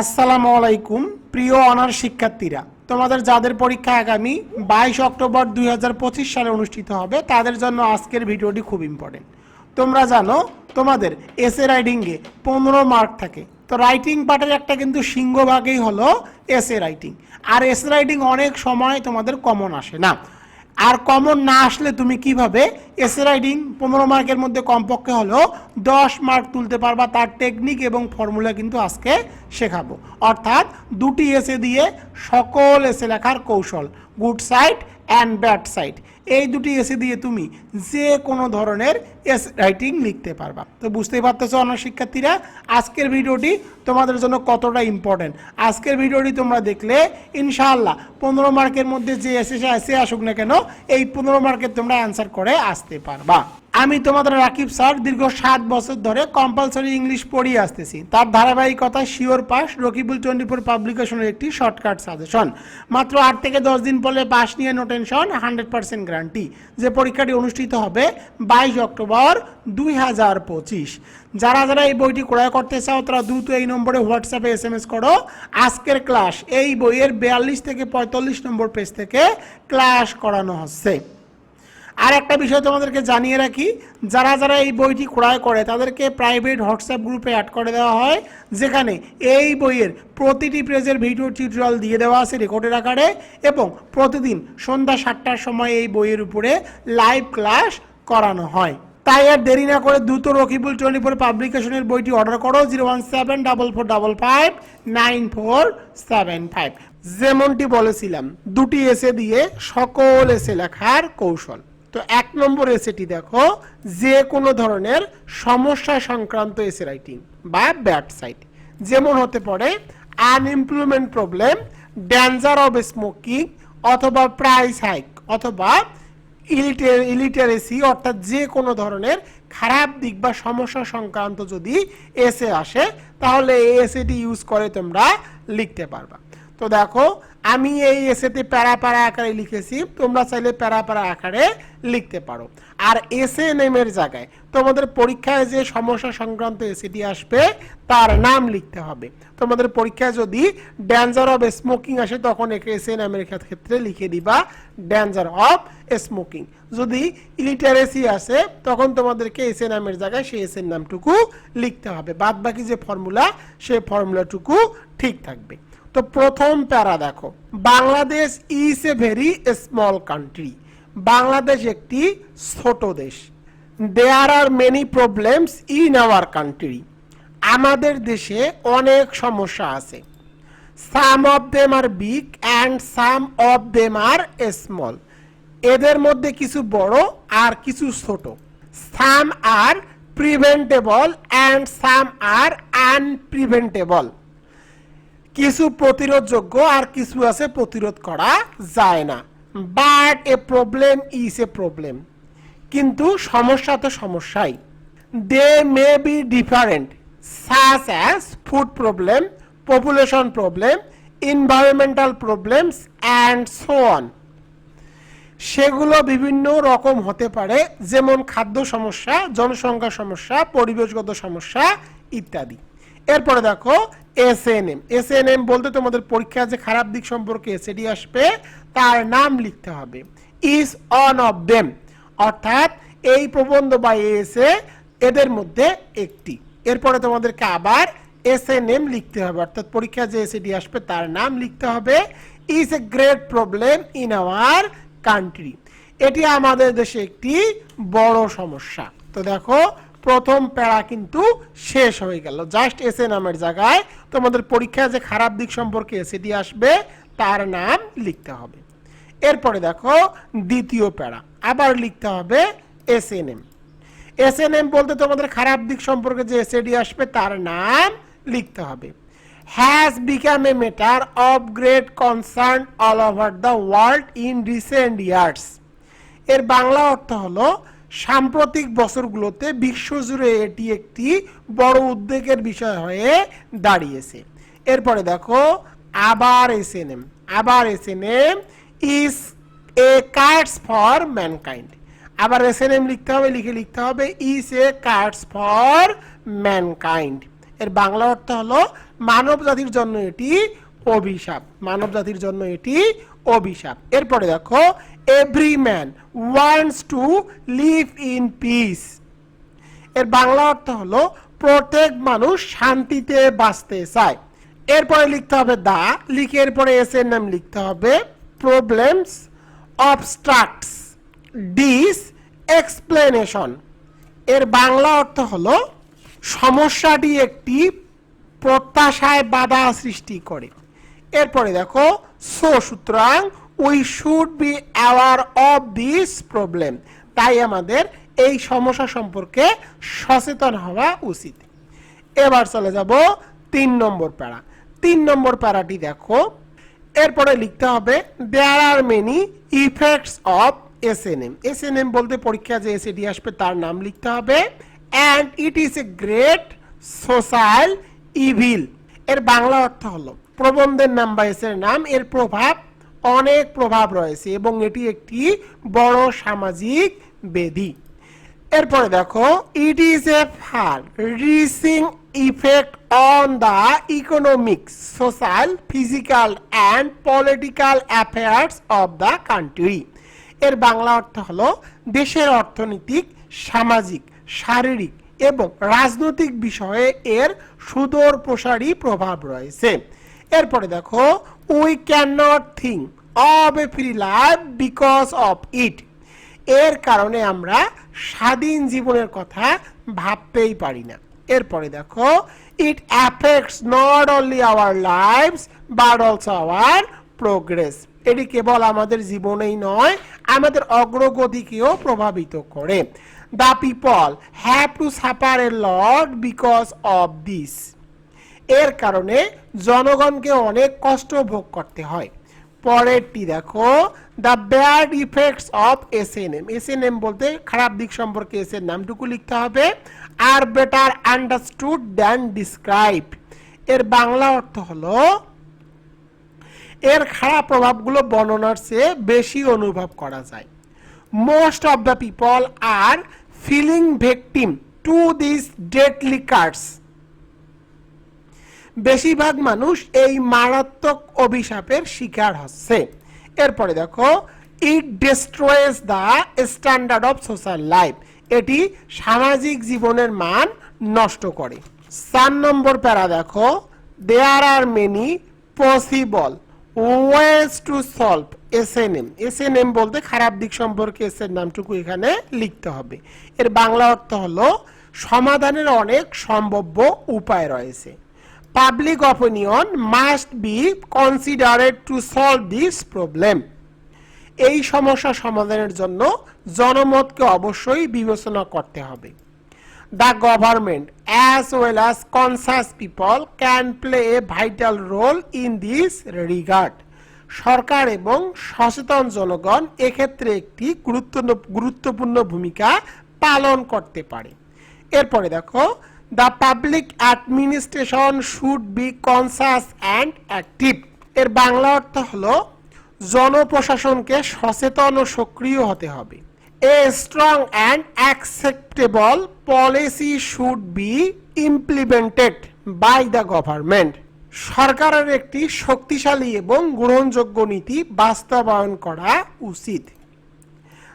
আসসালামু আলাইকুম, প্রিয় অনার শিক্ষার্থীরা। তোমাদের যাদের পরীক্ষা আগামী বাইশ অক্টোবর দুই হাজার পঁচিশ সালে অনুষ্ঠিত হবে, তাদের জন্য আজকের ভিডিওটি খুব ইম্পর্টেন্ট তোমরা জানো, তোমাদের এসে রাইটিংয়ে পনেরো মার্ক থাকে। তো রাইটিং পার্টের একটা কিন্তু সিংহভাগেই হলো এসে রাইটিং আর এসে রাইটিং অনেক সময় তোমাদের কমন আসে না। আর কমন না আসলে তুমি কীভাবে? এসে রাইডিং পনেরো মার্কের মধ্যে কমপক্ষে হলেও দশ মার্ক তুলতে পারবা, তার টেকনিক এবং ফর্মুলা কিন্তু আজকে শেখাবো। অর্থাৎ দুটি এসে দিয়ে সকল এসে লেখার কৌশল good side and bad side এই দুটি এসে দিয়ে তুমি যে কোনো ধরনের এস রাইটিং লিখতে পারবা। তো বুঝতেই পারতেছো অনার শিক্ষার্থীরা, আজকের ভিডিওটি তোমাদের জন্য কতটা ইম্পর্টেন্ট আজকের ভিডিওটি তোমরা দেখলে ইনশাআল্লাহ পনেরো মার্কের মধ্যে যে এসে এসে আসুক না কেন, এই পনেরো মার্কের তোমরা অ্যান্সার করে আসতে পারবা। আমি তোমাদের রাকিব স্যার দীর্ঘ সাত বছর ধরে কম্পালসরি ইংলিশ পড়িয়ে আসতেছি। তার ধারাবাহিকতা sure pass Rakibul twenty four পাবলিকেশনের একটি শর্টকাট সাজেশন মাত্র আট থেকে দশ দিন পরে পাস নিয়ে no tension hundred percent guarantee যে পরীক্ষাটি অনুষ্ঠিত হবে বাইশ অক্টোবর দুই হাজার পঁচিশ। যারা যারা এই বইটি ক্রয় করতে চাও, তারা দ্রুত এই নম্বরে হোয়াটসঅ্যাপে এস এম এস করো। আজকের ক্লাস এই বইয়ের বিয়াল্লিশ থেকে পঁয়তাল্লিশ নম্বর পেজ থেকে ক্লাস করানো হচ্ছে। আর একটা বিষয় তোমাদেরকে জানিয়ে রাখি, যারা যারা এই বইটি ক্রয় করে, তাদেরকে প্রাইভেট হোয়াটসঅ্যাপ গ্রুপে অ্যাড করে দেওয়া হয়, যেখানে এই বইয়ের প্রতিটি পেজের ভিডিও টিউটোরিয়াল দিয়ে দেওয়া আছে রেকর্ডের আকারে এবং প্রতিদিন সন্ধ্যা সাতটার সময় এই বইয়ের উপরে লাইভ ক্লাস করানো হয়। তাই আর দেরি না করে দ্রুত রকিবুল টোয়েন্টি ফোর পাবলিকেশনের বইটি অর্ডার করো zero one seven double four double five nine four seven five যেমনটি বলেছিলাম, দুটি এসে দিয়ে সকল এসে লেখার কৌশল। তো এক নম্বর এসেটি দেখো, যে কোনো ধরনের সমস্যা সংক্রান্ত এসে রাইটিং বা ব্যাড সাইড যেমন হতে পারে unemployment problem danger of smoking অথবা প্রাইস হাইক অথবা ইলিটারেসি অর্থাৎ যে কোনো ধরনের খারাপ দিক বা সমস্যা সংক্রান্ত যদি এসে আসে, তাহলে এই এসেটি ইউজ করে তোমরা লিখতে পারবা। তো দেখো, আমি এই এসেতে প্যারা প্যারা আকারে লিখেছি, তোমরা চাইলে প্যারা প্যারা আকারে লিখতে পারো। আর এসে নেমের জায়গায় তোমাদের পরীক্ষায় যে সমস্যা সংক্রান্ত এসেটি আসবে, তার নাম লিখতে হবে। তোমাদের পরীক্ষায় যদি ড্যাঞ্জার অফ স্মোকিং আসে, তখন একে এসে নামের ক্ষেত্রে লিখে দিবা ড্যাঞ্জার অফ স্মোকিং যদি ইলিটারেসি আসে, তখন তোমাদেরকে এসে নামের জায়গায় সেই এসের নামটুকু লিখতে হবে। বাদ বাকি যে ফর্মুলা সেই ফর্মুলাটুকু ঠিক থাকবে। তো প্রথম প্যারা দেখো। Bangladesh is a very small country Bangladesh একটি ছোট দেশ। There are many problems in our country আমাদের দেশে অনেক সমস্যা আছে। Some of them are big and some of them are small এদের মধ্যে কিছু বড় আর কিছু ছোট। সাম আর প্রিভেন্টেবল অ্যান্ড সাম আর আনপ্রিভেন্টেবল কিছু প্রতিরোধযোগ্য আর কিছু আছে প্রতিরোধ করা যায় না। But a problem is a problem কিন্তু সমস্যা তো সমস্যাই। They may be different such as food problem population problem environmental problems and so on সেগুলো বিভিন্ন রকম হতে পারে, যেমন খাদ্য সমস্যা, জনসংখ্যা সমস্যা, পরিবেশগত সমস্যা, ইত্যাদি। এরপরে দেখো S N M S N M বলতে তোমাদের পরীক্ষা যে খারাপ দিক সম্পর্কে এসএডি আসবে, তার নাম লিখতে হবে। ইজ অন অফ দেম অর্থাৎ এই প্রবন্ধ বা এসে এদের মধ্যে একটি। এরপরে তোমাদেরকে আবার এস এন এম লিখতে হবে। অর্থাৎ পরীক্ষা যে এসএডি আসবে, তার নাম লিখতে হবে। Is a great problem in our country এটি আমাদের দেশে একটি বড় সমস্যা। তো দেখো প্রথম প্যারা কিন্তু শেষ হয়ে গেল। জাস্ট এসে নামের জায়গায় তোমাদের পরীক্ষায় যে খারাপ দিক সম্পর্কে এসেটি আসবে, তার নাম লিখতে হবে। এরপরে দেখো, দ্বিতীয় প্যারা। আবার লিখতে হবে S N M S N M বলতে তোমাদের খারাপ দিক সম্পর্কে যে এসএডি আসবে, তার নাম লিখতে হবে। Has become a matter of great concern all over the world in recent years এর বাংলা অর্থ হলো সাম্প্রতিক বছরগুলোতে বিশ্বজুড়ে এটি একটি বড় উদ্বেগের বিষয় হয়ে দাঁড়িয়েছে। এরপরে দেখো, আবার এসএনএম আবার SNM is a curse for mankind আবার এসএনএম লিখতে হবে, লিখে লিখতে হবে is a curse for mankind এর বাংলা অর্থ হলো মানব জাতির জন্য এটি অভিশাপ, মানব জাতির জন্য এটি অভিশাপ। এরপরে দেখো every man wants to live in peace এর বাংলা অর্থ হলো, প্রত্যেক মানুষ শান্তিতে বাঁচতে চায়। এরপরে লিখতে হবে দা, লিখে এরপরে এস এর নাম লিখতে হবে। প্রবলেমস অবস্ট্রাক্টস ডিস এক্সপ্লেনেশন এর বাংলা অর্থ হলো, সমস্যাটি একটি প্রত্যাশায় বাধা সৃষ্টি করে। এরপরে দেখো, সো সুতরাং we should be aware of this problem তাই আমাদের এই সমস্যা সম্পর্কে সচেতন হওয়া উচিত। এবার চলে যাব তিন নম্বর প্যারা। তিন নম্বর প্যারাটি দেখো। এরপরে লিখতে হবে there are many effects of S N M S N M বলতে পরীক্ষা যে এসএডি আসবে তার নাম লিখতে হবে and it is a great social evil এর বাংলা অর্থ হলো, প্রবন্ধের নাম বা এসের নাম, এর প্রভাব অনেক প্রভাব রয়েছে এবং এটি একটি বড় সামাজিক বেধি। এরপরে দেখো it is a far reaching effect on the economic social physical and political affairs of the country এর বাংলা অর্থ হলো দেশের অর্থনৈতিক, সামাজিক, শারীরিক এবং রাজনৈতিক বিষয়ে এর সুদূর প্রসারী প্রভাব রয়েছে। এরপরে দেখো we can not think of a free life because of it এর কারণে আমরা স্বাধীন জীবনের কথা ভাবতেই পারি না। এরপরে দেখো it affects not only our lives but also our progress এটি কেবল আমাদের জীবনেই নয়, আমাদের অগ্রগতিকেও প্রভাবিত করে। The people have to suffer a lot because of this এর কারণে জনগণকে অনেক কষ্ট ভোগ করতে হয়। পরেরটি দেখো, the bad effects of S N M S N M বলতে খারাপ দিক সম্পর্কে এস এর নামটুকু লিখতে হবে। Are better understood than describe এর বাংলা অর্থ হলো, এর খারাপ প্রভাবগুলো বর্ণনার চেয়ে বেশি অনুভব করা যায়। Most of the people are feeling victim to this deadly curse. বেশিরভাগ মানুষ এই মারাত্মক অভিশাপের শিকার হচ্ছে। এরপরে দেখো it destroys the standard of social life এটি সামাজিক জীবনের মান নষ্ট করে। চার নম্বর প্যারা দেখো there are many possible ways to solve S N M S N M বলতে খারাপ দিক সম্পর্কে এস এর নামটুকু এখানে লিখতে হবে। এর বাংলা অর্থ হলো, সমাধানের অনেক সম্ভাব্য উপায় রয়েছে। Public opinion must be considered to solve this problem এই সমস্যা সমাধানের জন্য জনমতকে অবশ্যই বিবেচনা করতে হবে। The government as well as conscious people can play a vital role in this regard সরকার এবং সচেতন জনগণ এক্ষেত্রে একটি গুরুত্ব গুরুত্বপূর্ণ ভূমিকা পালন করতে পারে। এরপরে দেখো the public administration should be conscious and active এর বাংলা অর্থ হলো, জনপ্রশাসনকে সচেতন ও সক্রিয় হতে হবে। A strong and acceptable policy should be implemented by the government সরকারের একটি শক্তিশালী এবং গ্রহণযোগ্য নীতি বাস্তবায়ন করা উচিত।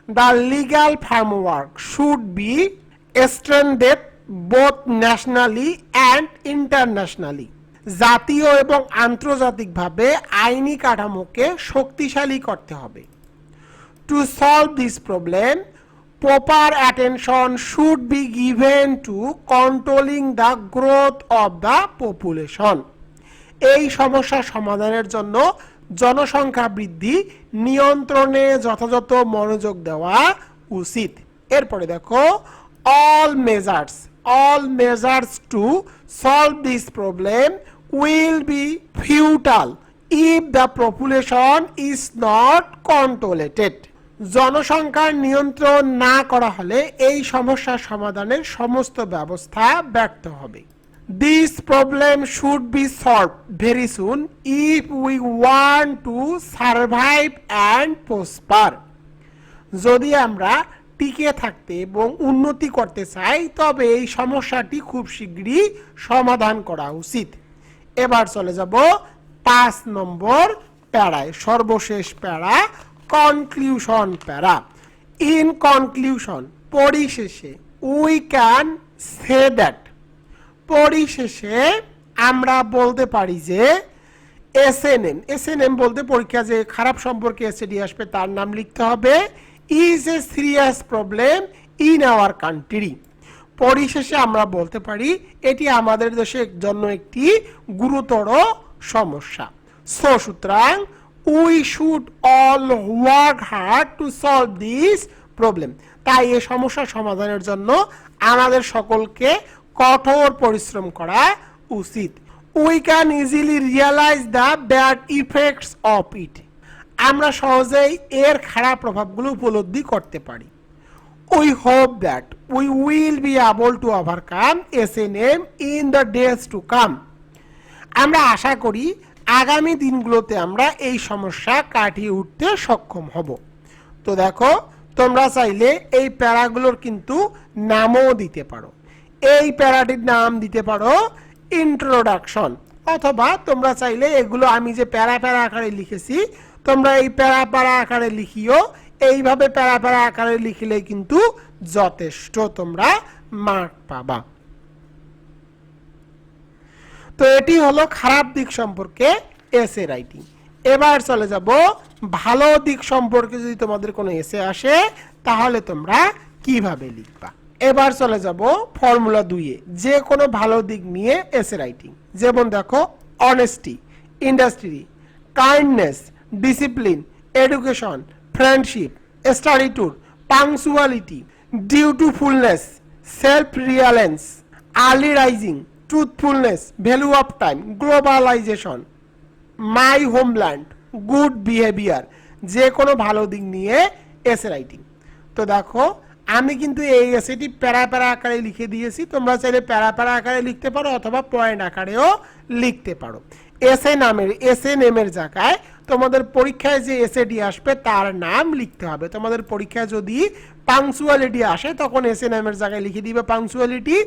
The legal framework should be strengthened both nationally and internationally, জাতীয় এবং আন্তর্জাতিকভাবে আইনি কাঠামোকে শক্তিশালী করতে হবে। To solve this problem proper attention should be given to controlling the growth of the population এই সমস্যা সমাধানের জন্য জনসংখ্যা বৃদ্ধি, নিয়ন্ত্রণে যথাযথ মনোযোগ দেওয়া উচিত। এরপরে দেখো all measures all measures to solve this problem will be futile if the population is not controlled জনসংখ্যার নিয়ন্ত্রণ না করা হলে এই সমস্যার সমাধানের সমস্ত ব্যবস্থা ব্যর্থ হবে। This problem should be solve very soon if we want to survive and prosper যদি আমরা টিকে থাকতে এবং উন্নতি করতে চাই, তবে এই সমস্যাটি খুব শীঘ্রই সমাধান করা উচিত। এবার চলে যাব পাঁচ নম্বর প্যারায়, সর্বশেষ para conclusion para. In conclusion পরিশেষে উই ক্যান সে দ্যাট। পরিশেষে আমরা বলতে পারি যে S N M S N M বলতে পরীক্ষা যে খারাপ সম্পর্কে এসএডি আসবে তার নাম লিখতে হবে is a serious problem in our country পরিশেষে আমরা বলতে পারি, এটি আমাদের দেশের জন্য একটি গুরুতর সমস্যা। সো সুতরাং we should all work hard to solve this problem তাই এই সমস্যা সমাধানের জন্য আমাদের সকলকে কঠোর পরিশ্রম করা উচিত। We can easily realise the bad effects of it আমরা সহজেই এর খারাপ প্রভাবগুলো উপলব্ধি করতে পারি। We hope that we will be able to overcome S N M in the days to come আমরা আশা করি আগামী দিনগুলোতে আমরা এই সমস্যা কাটিয়ে উঠতে সক্ষম হব। তো দেখো, তোমরা চাইলে এই প্যারাগুলোর কিন্তু নামও দিতে পারো। এই প্যারাটির নাম দিতে পারো ইন্ট্রোডাকশন অথবা তোমরা চাইলে এগুলো আমি যে প্যারা প্যারা আকারে লিখেছি তোমরা এই প্যারা প্যারা আকারে লিখিও। এইভাবে প্যারা প্যারা আকারে লিখলে কিন্তু যথেষ্ট তোমরা মার্ক পাবা। তো এটি হলো খারাপ দিক সম্পর্কে এসে রাইটিং এবার চলে যাব ভালো দিক সম্পর্কে যদি তোমাদের কোনো এসে আসে, তাহলে তোমরা কীভাবে লিখবা? এবার চলে যাব ফর্মুলা দুইয়ে যে কোনো ভালো দিক নিয়ে এসে রাইটিং যেমন দেখো honesty industry kindness discipline education friendship study tour punctuality dutifulness self reliance early rising truthfulness value of time globalisation my homeland good behaviour যে কোনো ভালো দিক নিয়ে এসে রাইটিং তো দেখো, আমি কিন্তু এই এসেটি প্যারা প্যারা আকারে লিখে দিয়েছি, তোমরা চাইলে প্যারা প্যারা আকারে লিখতে পারো অথবা পয়েন্ট আকারেও লিখতে পারো। এসে নামের এসে নেমের জায়গায় তোমাদের পরীক্ষায় যে এসএডি আসবে, তার নাম লিখতে হবে। তোমাদের পরীক্ষায় যদি পাংচুয়ালিটি আসে, তখন এসএ নামের জায়গায় লিখে দিবে পাংচুয়ালিটি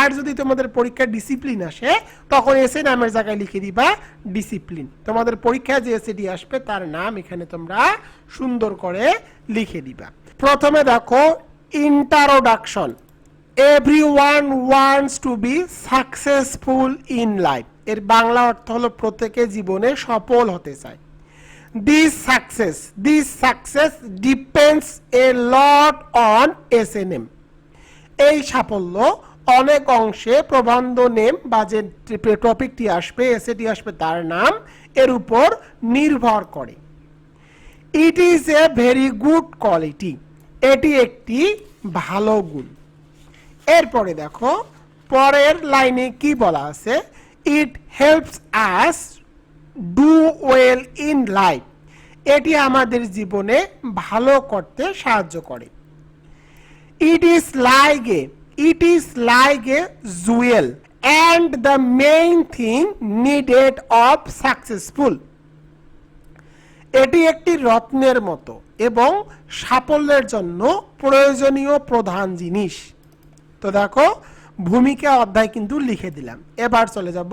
আর যদি তোমাদের পরীক্ষায় ডিসিপ্লিন আসে, তখন এসএ নামের জায়গায় লিখে দিবা ডিসিপ্লিন তোমাদের পরীক্ষায় যে এসএডি আসবে, তার নাম এখানে তোমরা সুন্দর করে লিখে দিবা। প্রথমে দেখো introduction every one wants to be successful in life এর বাংলা অর্থ হলো, প্রত্যেকে জীবনে সফল হতে চায়। This success depends a lot on S N M এই সাফল্য অনেক অংশে প্রবন্ধ নেম বা যে টপিকটি আসবে এসেটি আসবে, তার নাম এর উপর নির্ভর করে। It is a very good quality এটি একটি ভালো গুণ। এরপরে দেখো, পরের লাইনে কি বলা আছে? It helps us do well in life এটি আমাদের জীবনে ভালো করতে সাহায্য করে। It is like a it is like a jewel and the main thing needed of successful এটি একটি রত্নের মতো এবং সাফল্যের জন্য প্রয়োজনীয় প্রধান জিনিস। তো দেখো, ভূমিকা অধ্যায় কিন্তু লিখে দিলাম। এবার চলে যাব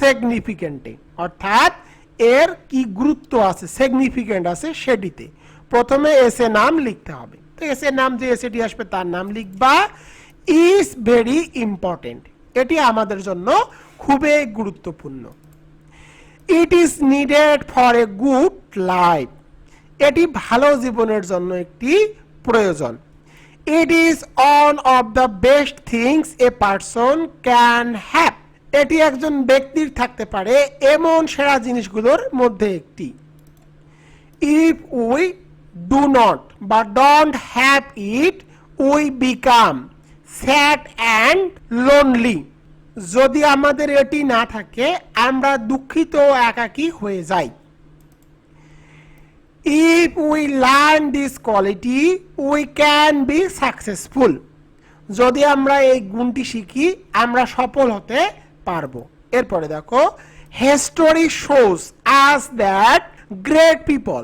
সিগনিফিকেন্টে অর্থাৎ এর কি গুরুত্ব আছে সিগনিফিকেন্ট আছে সেটিতে। প্রথমে এসে নাম লিখতে হবে। তো এসে নাম যে এসেটি আসবে, তার নাম লিখবা ইজ ভেরি ইম্পর্টেন্ট এটি আমাদের জন্য খুবই গুরুত্বপূর্ণ। It is needed for a good life এটি ভালো জীবনের জন্য একটি প্রয়োজন। It is on of the best things a person can have এটি একজন ব্যক্তির থাকতে পারে এমন সেরা জিনিসগুলোর মধ্যে একটি। ইফ উই ডু নট বা don't have it we become sad and lonely যদি আমাদের এটি না থাকে, আমরা দুঃখিত একাকী হয়ে যাই। If we learn this quality we can be successful যদি আমরা এই গুণটি শিখি, আমরা সফল হতে পারব। এরপরে দেখো history shows us that great people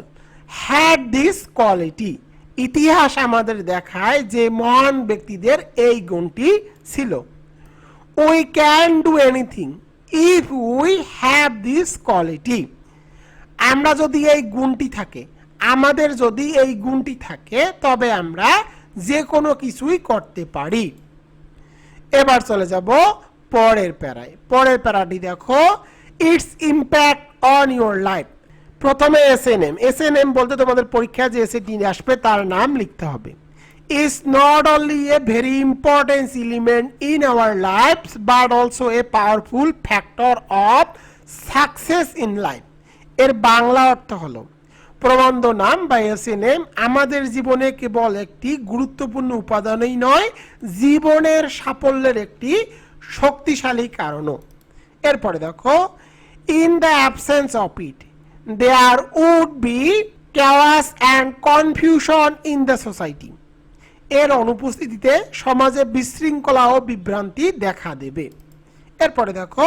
had this quality ইতিহাস আমাদের দেখায় যে মহান ব্যক্তিদের এই গুণটি ছিল। We can do anything if we have this quality আমরা যদি এই গুণটি থাকে, আমাদের যদি এই গুণটি থাকে, তবে আমরা যে কোনো কিছুই করতে পারি। এবার চলে যাব পরের প্যারায়। পরের প্যারাটি দেখো its impact on your life প্রথমে S N M S N M বলতে তোমাদের পরীক্ষায় যে এসে আসবে, তার নাম লিখতে হবে। Is not only a very important element in our life but also a powerful factor of success in life এর বাংলা অর্থ হলো, প্রবন্ধ নাম বা এসএনএম আমাদের জীবনে কেবল একটি গুরুত্বপূর্ণ উপাদানই নয়, জীবনের সাফল্যের একটি শক্তিশালী কারণও। এরপরে দেখো in the absence of it there would be chaos and confusion in the society এর অনুপস্থিতিতে সমাজে বিশৃঙ্খলা ও বিভ্রান্তি দেখা দেবে। এরপরে দেখো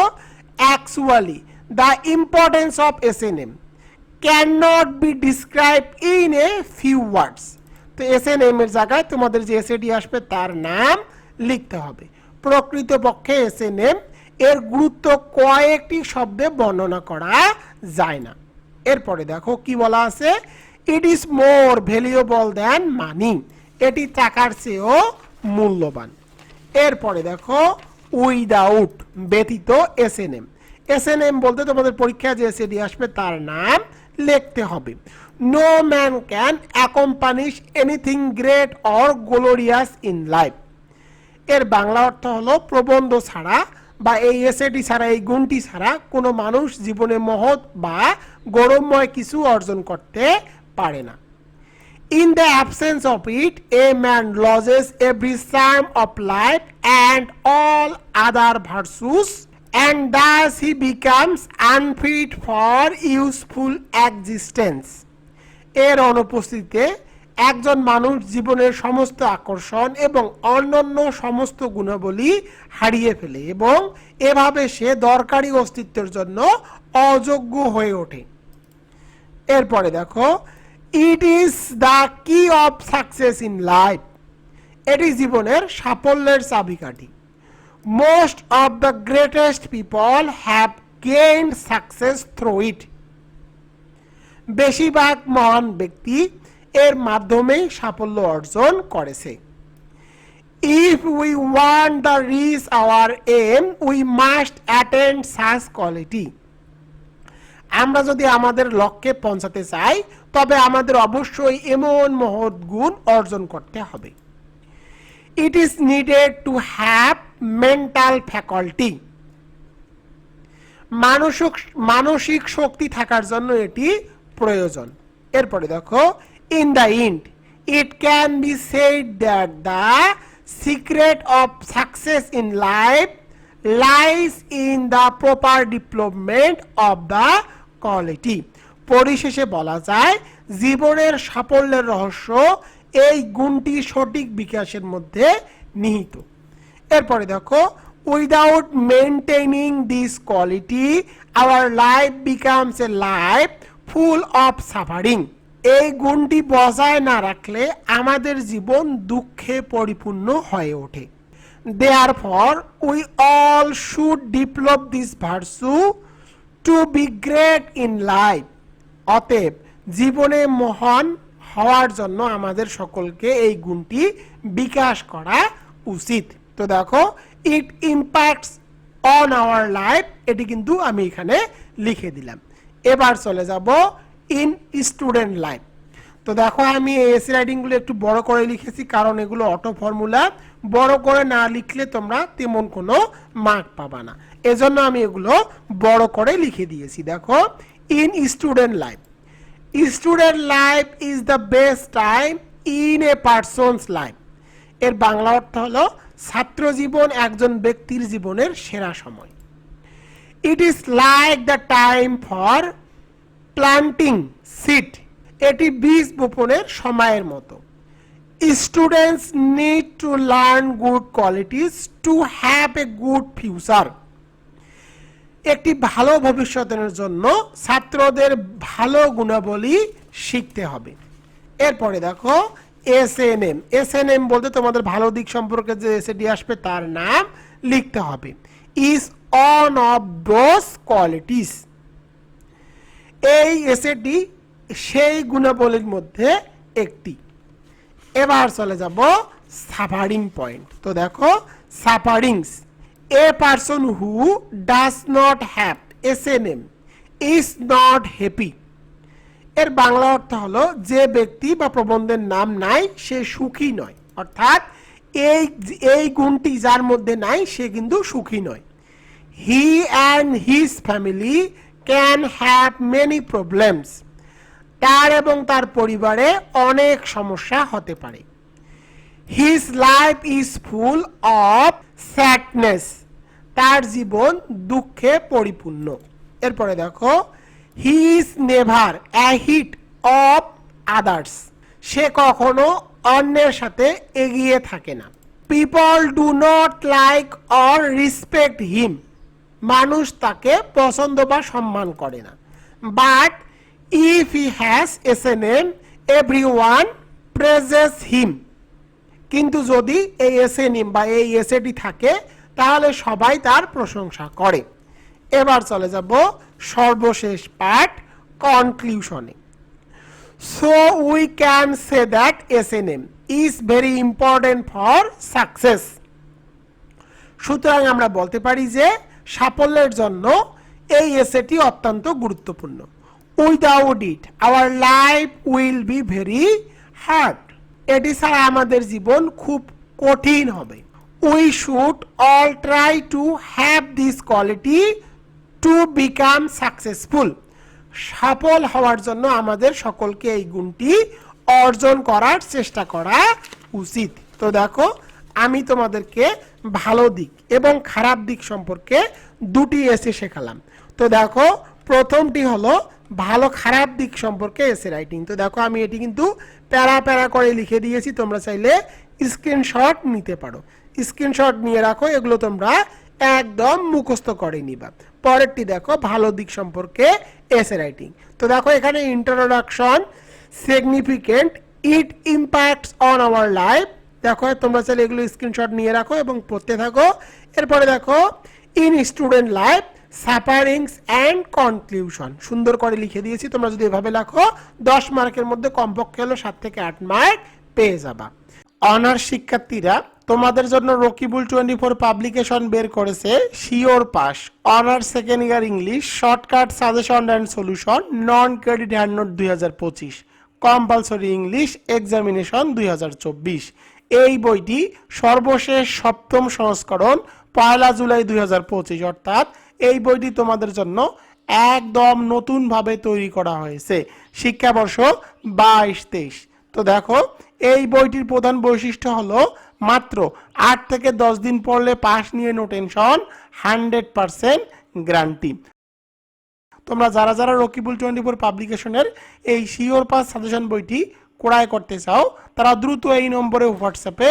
actually the importance of S N M can not be describe in a few words তো এস এন এম এর জায়গায় তোমাদের যে এসএডি আসবে, তার নাম লিখতে হবে। প্রকৃতপক্ষে এস এন এম এর গুরুত্ব কয়েকটি শব্দে বর্ণনা করা যায় না। এরপরে দেখো কি বলা আছে? It is more valuable than money এটি টাকার চেয়েও মূল্যবান। এরপরে দেখো উইদাউট ব্যতীত S N M S N M বলতে তোমাদের পরীক্ষায় যে এসএডি আসবে তার নাম লিখতে হবে। No man can accomplish anything great or glorious in life এর বাংলা অর্থ হলো প্রবন্ধ ছাড়া বা এই এসএটি ছাড়া, এই গুণটি ছাড়া কোনো মানুষ জীবনে মহৎ বা গৌরবময় কিছু অর্জন করতে পারে না। In the absence of it a man loses every charm of life and all other virtues and thus he becomes unfit for useful existence এর অনুপস্থিতিতে একজন মানুষ জীবনের সমস্ত আকর্ষণ এবং অন্যান্য সমস্ত গুণাবলী হারিয়ে ফেলে এবং এভাবে সে দরকারি অস্তিত্বের জন্য অযোগ্য হয়ে ওঠে। এরপরে দেখো it is the key of success in life এটি জীবনের সাফল্যের চাবিকাঠি। Most of the greatest people have gain success through it বেশিরভাগ মহান ব্যক্তি এর মাধ্যমেই সাফল্য অর্জন করেছে। If we want the reach our aim we must attend such quality আমরা যদি আমাদের লক্ষ্যে পৌঁছাতে চাই, তবে আমাদের অবশ্যই এমন মহৎ গুণ অর্জন করতে হবে। It is needed to have mental faculty মানসিক মানসিক শক্তি থাকার জন্য এটি প্রয়োজন। এরপরে দেখো in the end it can be said that the secret of success in life lies in the proper development of the quality পরিশেষে বলা যায়, জীবনের সাফল্যের রহস্য এই গুণটি সঠিক বিকাশের মধ্যে নিহিত। এরপরে দেখো without maintaining this quality our life becomes a life full of suffering এই গুণটি বজায় না রাখলে আমাদের জীবন দুঃখে পরিপূর্ণ হয়ে ওঠে। Therefore we all should develop this virtue to be great in life অতএব, জীবনে মহান হওয়ার জন্য আমাদের সকলকে এই গুণটি বিকাশ করা উচিত। তো দেখো it impacts on our life এটি কিন্তু আমি এখানে লিখে দিলাম। এবার চলে যাব ইন স্টুডেন্ট লাইফ তো দেখো, আমি এসি রাইটিংগুলো একটু বড় করে লিখেছি, কারণ এগুলো অটো ফর্মুলা বড় করে না লিখলে তোমরা তেমন কোনো মার্ক পাবা না। এজন্য আমি এগুলো বড় করে লিখে দিয়েছি। দেখো in student life student life is the best time in a person's life এর বাংলা অর্থ হলো ছাত্র জীবন, একজন ব্যক্তির জীবনের সেরা সময়। It is like the time for planting seed এটি বীজ বপনের সময়ের মতো। Students need to learn good qualities to have a good future একটি ভালো ভবিষ্যতের জন্য ছাত্রদের ভালো গুণাবলী শিখতে হবে। এরপরে দেখো S N M S N M বলতে তোমাদের ভালো দিক সম্পর্কে যে এসএডি আসবে তার নাম লিখতে হবে। Is one of those qualities এই এসেটি সেই গুণাবলীর মধ্যে একটি। এবার চলে যাব সাফারিং পয়েন্ট তো দেখো sufferings a person who does not have S N M is not happy এর বাংলা অর্থ হলো, যে ব্যক্তি বা প্রবন্ধের নাম নাই, সে সুখী নয়। অর্থাৎ, এই এই গুণটি যার মধ্যে নাই, সে কিন্তু সুখী নয়। He and his family can have many problems তার এবং তার পরিবারে অনেক সমস্যা হতে পারে। His life is full of sadness তার জীবন দুঃখে পরিপূর্ণ। এরপরে দেখো he is never ahead of others সে কখনো অন্যের সাথে এগিয়ে থাকে না। People do not like or respect him মানুষ তাকে পছন্দ বা সম্মান করে না। But if he has S N M every one praises him কিন্তু যদি এই এসে নিম বা এই এসেটি থাকে, তাহলে সবাই তার প্রশংসা করে। এবার চলে যাব সর্বশেষ part কনক্লিউশনে so we can say that S N M is very important for success সুতরাং আমরা বলতে পারি যে সাফল্যের জন্য এই এসেটি অত্যন্ত গুরুত্বপূর্ণ। Without it our life will be very hard এটি ছাড়া আমাদের জীবন খুব কঠিন হবে। We should all try to have this quality to become successful সফল হওয়ার জন্য আমাদের সকলকে এই গুণটি অর্জন করার চেষ্টা করা উচিত। তো দেখো আমি তোমাদেরকে ভালো দিক এবং খারাপ দিক সম্পর্কে দুটি এসে শেখালাম। তো দেখো, প্রথমটি হলো ভালো খারাপ দিক সম্পর্কে এসে রাইটিং তো দেখো, আমি এটি কিন্তু প্যারা প্যারা করে লিখে দিয়েছি, তোমরা চাইলে স্ক্রিনশট নিতে পারো। স্ক্রিনশট নিয়ে রাখো, এগুলো তোমরা একদম মুখস্থ করে নিবা। পরেরটি দেখো, ভালো দিক সম্পর্কে এসে রাইটিং তো দেখো, এখানে introduction significant it impacts on our life দেখো, তোমরা চাইলে এগুলো স্ক্রিনশট নিয়ে রাখো এবং পড়তে থাকো। এরপরে দেখো in student life sufferings and conclusion সুন্দর করে লিখে দিয়েছি, তোমরা যদি এভাবে লেখো, দশ মার্কের মধ্যে কমপক্ষে হলো সাত থেকে আট মার্ক পেয়ে যাবা। অনার্স শিক্ষার্থীরা, তোমাদের জন্য রকিবুল টোয়েন্টি ফোর পাবলিকেশন বের করেছে sure pass honours second year English shortcut suggestion and solution non credit hand note দুই হাজার পঁচিশ। কম্পালসরি ইংলিশ এক্সামিনেশন দুই হাজার চব্বিশ। এই বইটি সর্বশেষ সপ্তম সংস্করণ পয়লা জুলাই দুই হাজার পঁচিশ, অর্থাৎ এই বইটি তোমাদের জন্য একদম নতুনভাবে তৈরি করা হয়েছে। শিক্ষাবর্ষ বাইশ তেইশ। তো দেখো, এই বইটির প্রধান বৈশিষ্ট্য হলো মাত্র আট থেকে দশ দিন পড়লে পাস নিয়ে no tension hundred percent guarantee. তোমরা যারা যারা রকিবুল টোয়েন্টি ফোর পাবলিকেশনের এই শিওর পাস সাজেশন বইটি ক্রয় করতে চাও, তারা দ্রুত এই নম্বরে হোয়াটসঅ্যাপে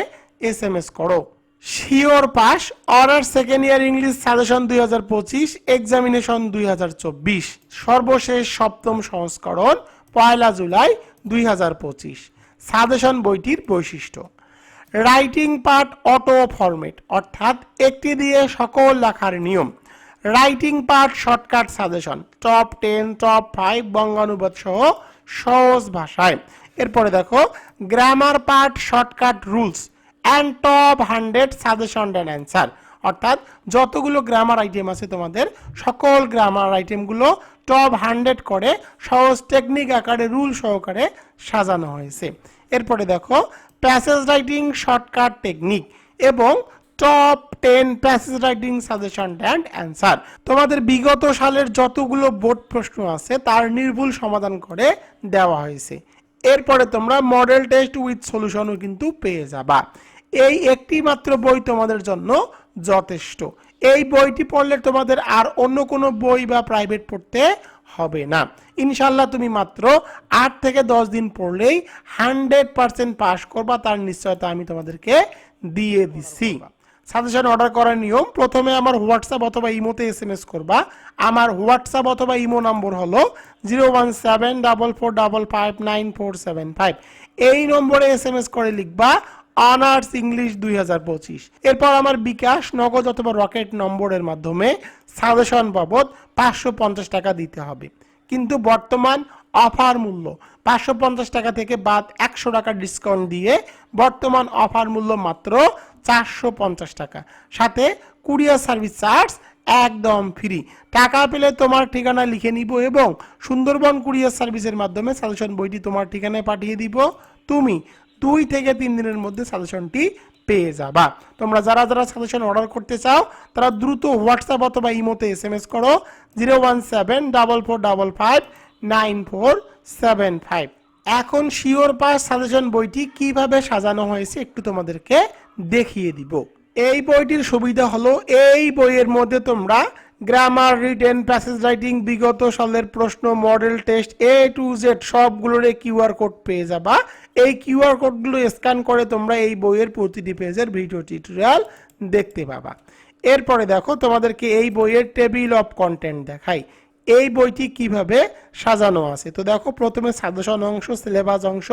এস এম এস করো। Sure pass honours second year English suggestion দুই হাজার পঁচিশ এক্সামিনেশন দুই হাজার চব্বিশ। সর্বশেষ সপ্তম সংস্করণ পয়লা জুলাই দুই হাজার পঁচিশ। সাজেশন বইটির বৈশিষ্ট্য। রাইটিং পার্ট অটো ফরম্যাট অর্থাৎ একটি দিয়ে সকল লেখার নিয়ম। Writing part shortcut suggestion top ten top five বঙ্গানুবাদ সহ সহজ ভাষায়। এরপরে দেখো grammar part shortcut rules and top hundred suggestion and answer অর্থাৎ যতগুলো গ্রামার আইটেম আছে তোমাদের, সকল গ্রামার আইটেমগুলো টপ হান্ড্রেড করে সহজ টেকনিক আকারে রুল সহকারে সাজানো হয়েছে। এরপরে দেখো প্যাসেজ রাইটিং শর্টকাট টেকনিক এবং top ten passage writing suggestion and answer তোমাদের বিগত সালের যতগুলো বোর্ড প্রশ্ন আছে, তার নির্ভুল সমাধান করে দেওয়া হয়েছে। এরপরে তোমরা মডেল টেস্ট উইথ সলিউশনও কিন্তু পেয়ে যাবা। এই একটি মাত্র বই তোমাদের জন্য যথেষ্ট। এই বইটি পড়লে তোমাদের আর অন্য কোনো বই বা প্রাইভেট পড়তে হবে না। ইনশাল্লাহ তুমি মাত্র আট থেকে দশ দিন পড়লেই হান্ড্রেড পার্সেন্ট পাস করবা, তার নিশ্চয়তা আমি তোমাদেরকে দিয়ে দিচ্ছি সাজেশন অর্ডার করার নিয়ম, প্রথমে আমার হোয়াটসঅ্যাপ অথবা ইমোতে এস এম এস করবা। আমার হোয়াটসঅ্যাপ অথবা ইমো নম্বর হলো zero one seven double four double five nine four seven five. এই নম্বরে এস এম এস করে লিখবা, অনার্স ইংলিশ দুই হাজার পঁচিশ। এরপর আমার বিকাশ, নগদ অথবা রকেট নম্বরের মাধ্যমে সাজেশন বাবদ পাঁচশো পঞ্চাশ টাকা দিতে হবে। কিন্তু বর্তমান অফার মূল্য, পাঁচশো পঞ্চাশ টাকা থেকে বাদ একশো টাকা ডিসকাউন্ট দিয়ে বর্তমান অফার মূল্য মাত্র চারশো পঞ্চাশ টাকা। সাথে কুরিয়ার সার্ভিস চার্জ একদম ফ্রি। টাকা পেলে তোমার ঠিকানা লিখে নিব এবং সুন্দরবন কুরিয়ার সার্ভিসের মাধ্যমে সাজেশন বইটি তোমার ঠিকানায় পাঠিয়ে দিব। তুমি দুই থেকে তিন দিনের মধ্যে সাজেশনটি পেয়ে যাবা। তোমরা যারা যারা সাজেশন অর্ডার করতে চাও, তারা দ্রুত হোয়াটসঅ্যাপ অথবা ইমোতে এস এম এস করো। Zero one seven double four double five nine four seven five. এখন শিওর পাস সাজেশন বইটি কীভাবে সাজানো হয়েছে একটু তোমাদেরকে দেখিয়ে দিব। এই বইটির সুবিধা হলো, এই বইয়ের মধ্যে তোমরা গ্রামার রিটেন প্যাসেজ রাইটিং বিগত সালের প্রশ্ন model test A to Z সবগুলোর কিউআর কোড পেয়ে যাবা। এই কিউআর কোডগুলো স্ক্যান করে তোমরা এই বইয়ের প্রতিটি পেজের ভিডিও টিউটোরিয়াল দেখতে পাবা। এরপরে দেখো, তোমাদেরকে এই বইয়ের টেবিল অফ কন্টেন্ট দেখাই। এই বইটি কীভাবে সাজানো আছে? তো দেখো, প্রথমে সাজেশন অংশ, সিলেবাস অংশ।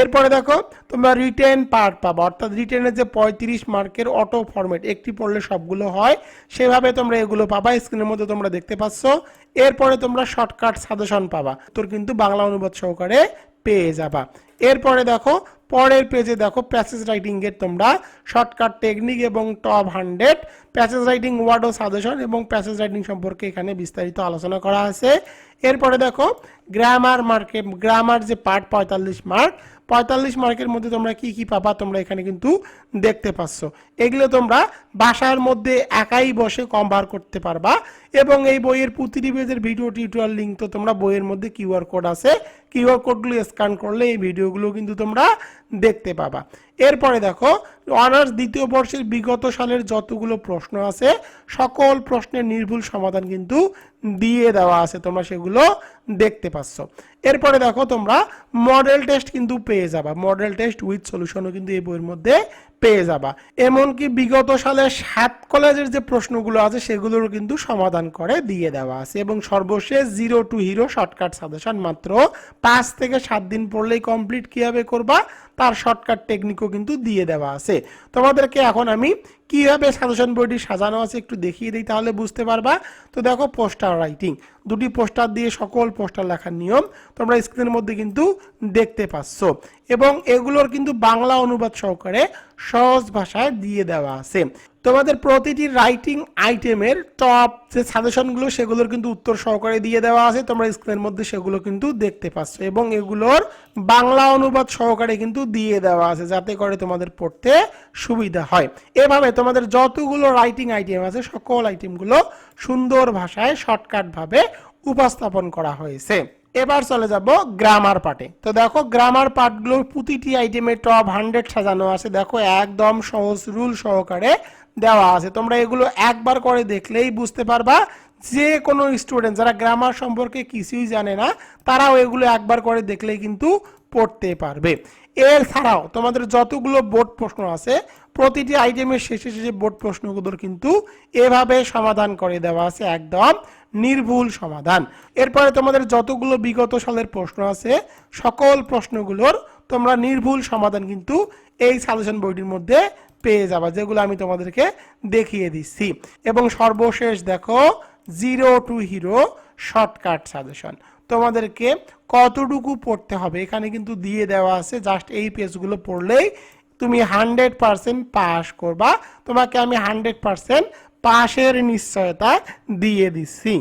এরপরে দেখো, তোমরা রিটেন পার্ট পাবা। অর্থাৎ রিটেনের যে পঁয়ত্রিশ মার্কের অটো ফরম্যাট একটি পড়লে সবগুলো হয়। সেভাবে তোমরা এগুলো পাবা স্ক্রিনের মধ্যে তোমরা দেখতে পাচ্ছ। এরপরে তোমরা শর্টকাট সাজেশন পাবা। তোর কিন্তু বাংলা অনুবাদ সহকারে পেয়ে যাবা। এরপরে দেখো, পরের পেজে দেখো প্যাসেজ রাইটিং এর তোমরা শর্টকাট টেকনিক এবং top hundred passage writing word ও সাজেশন এবং প্যাসেজ রাইটিং সম্পর্কে এখানে বিস্তারিত আলোচনা করা আছে। এরপরে দেখো গ্রামার মার্কে গ্রামার যে পার্ট পঁয়তাল্লিশ মার্ক পঁয়তাল্লিশ মার্কের মধ্যে তোমরা কি কি পাবা তোমরা এখানে কিন্তু দেখতে পাচ্ছ। এগুলো তোমরা বাসার মধ্যে একাই বসে কম্বার করতে পারবা এবং এই বইয়ের প্রতিটি পেজের ভিডিও টিউটোরিয়াল লিঙ্ক তো তোমরা বইয়ের মধ্যে কিউআর কোড আছে। কিউআর কোডগুলো স্ক্যান করলে এই ভিডিওগুলো কিন্তু তোমরা দেখতে পাবা। এরপরে দেখো, অনার্স দ্বিতীয় বর্ষের বিগত সালের যতগুলো প্রশ্ন আছে, সকল প্রশ্নের নির্ভুল সমাধান কিন্তু দিয়ে দেওয়া আছে। তোমরা সেগুলো দেখতে পাচ্ছ। এরপরে দেখো তোমরা মডেল টেস্ট কিন্তু পেয়ে যাবা। মডেল টেস্ট উইথ সলিউশনও কিন্তু এই বইয়ের মধ্যে পেয়ে যাবা। এমনকি বিগত সালে সাত কলেজের যে প্রশ্নগুলো আছে, সেগুলোরও কিন্তু সমাধান করে দিয়ে দেওয়া আছে। এবং সর্বশেষ zero to hero shortcut suggestion মাত্র পাঁচ থেকে সাত দিন পড়লেই কমপ্লিট কীভাবে করবা? তার শর্টকাট টেকনিকও কিন্তু দিয়ে দেওয়া আছে। তোমাদেরকে এখন আমি কীভাবে সাজেশন বইটি সাজানো আছে একটু দেখিয়ে দিই, তাহলে বুঝতে পারবা। তো দেখো পোস্টার রাইটিং দুটি পোস্টার দিয়ে সকল পোস্টার লেখার নিয়ম তোমরা স্ক্রিনের মধ্যে কিন্তু দেখতে পাচ্ছ। এবং এগুলোর কিন্তু বাংলা অনুবাদ সহকারে সহজ ভাষায় দিয়ে দেওয়া আছে। তোমাদের প্রতিটি রাইটিং আইটেমের টপ যে সাজেশনগুলো সেগুলোর কিন্তু উত্তর সহকারে দিয়ে দেওয়া আছে। তোমরা স্ক্রিনের মধ্যে সেগুলো কিন্তু দেখতে পাচ্ছ এবং এগুলোর বাংলা অনুবাদ সহকারে কিন্তু দিয়ে দেওয়া আছে, যাতে করে তোমাদের পড়তে সুবিধা হয়। এভাবে তোমাদের যতগুলো রাইটিং আইটেম আছে, সকল আইটেমগুলো সুন্দর ভাষায় শর্টকাট ভাবে উপস্থাপন করা হয়েছে। এবার চলে যাব গ্রামার পার্টে তো দেখো গ্রামার পার্টগুলোর প্রতিটি আইটেমে টপ হান্ড্রেড সাজানো আছে। দেখো একদম সহজ রুল সহকারে দেওয়া আছে। তোমরা এগুলো একবার করে দেখলেই বুঝতে পারবা, যে কোনো স্টুডেন্ট যারা গ্রামার সম্পর্কে কিছুই জানে না, তারাও এগুলো একবার করে দেখলেই কিন্তু পড়তে পারবে। এছাড়াও তোমাদের যতগুলো বোর্ড প্রশ্ন আছে, প্রতিটি আইটেমের শেষে শেষে বোর্ড প্রশ্নগুলোর কিন্তু এভাবে সমাধান করে দেওয়া আছে একদম নির্ভুল সমাধান। এরপরে তোমাদের যতগুলো বিগত সালের প্রশ্ন আছে, সকল প্রশ্নগুলোর তোমরা নির্ভুল সমাধান কিন্তু এই সাজেশন বইটির মধ্যে পেয়ে যাবা, যেগুলো আমি তোমাদেরকে দেখিয়ে দিচ্ছি। এবং সর্বশেষ দেখো zero to hero shortcut suggestion তোমাদেরকে কতটুকু পড়তে হবে, এখানে কিন্তু দিয়ে দেওয়া আছে জাস্ট এই পেজগুলো পড়লেই তুমি হান্ড্রেড পারসেন্ট পাস করবা। তোমাকে আমি হান্ড্রেড পারসেন্ট পাশের নিশ্চয়তা দিয়ে দিচ্ছি